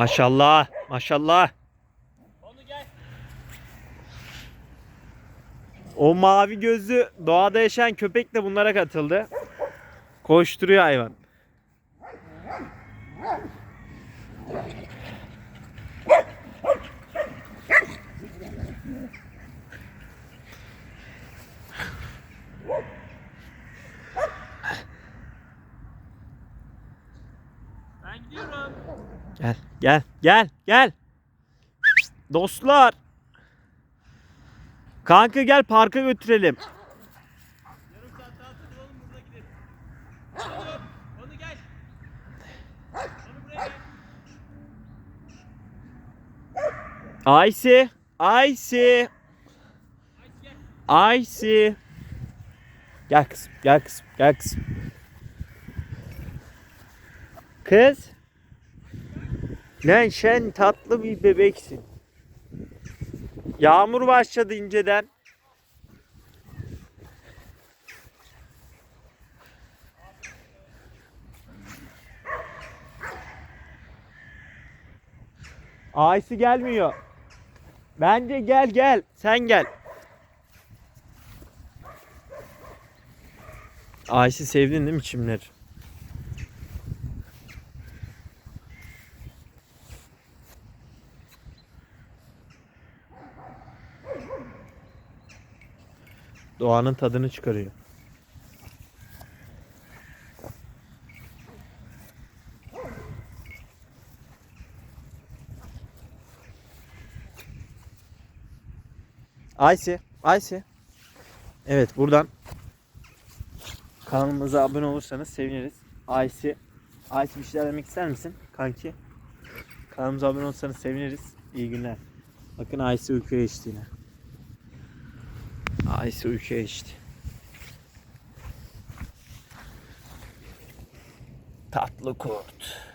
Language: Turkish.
Maşallah. Maşallah. Onu gel. O mavi gözlü doğada yaşayan köpek de bunlara katıldı. Koşturuyor hayvan. Ben gidiyorum. Gel, gel, gel, gel. Dostlar. Kanka gel parka götürelim. Yarım saat daha takılalım burada gidelim. Onu, onu gel. Onu buraya gel. Aysi, Aysi. Aysi. Gel kızım, gel kızım, gel kızım. Kız. Lan sen tatlı bir bebeksin. Yağmur başladı inceden. Aysi gelmiyor. Bence gel gel. Sen gel. Aysi sevdin değil mi çimleri? Doğanın tadını çıkarıyor. Ayşe, Ayşe. Evet buradan kanalımıza abone olursanız seviniriz. Ayşe, Ayşe bir şeyler demek ister misin kanki? Kanalımıza abone olursanız seviniriz. İyi günler. Bakın Ayşe uykuya geçti yine. Ayşe uykuya geçti. Tatlı kurt.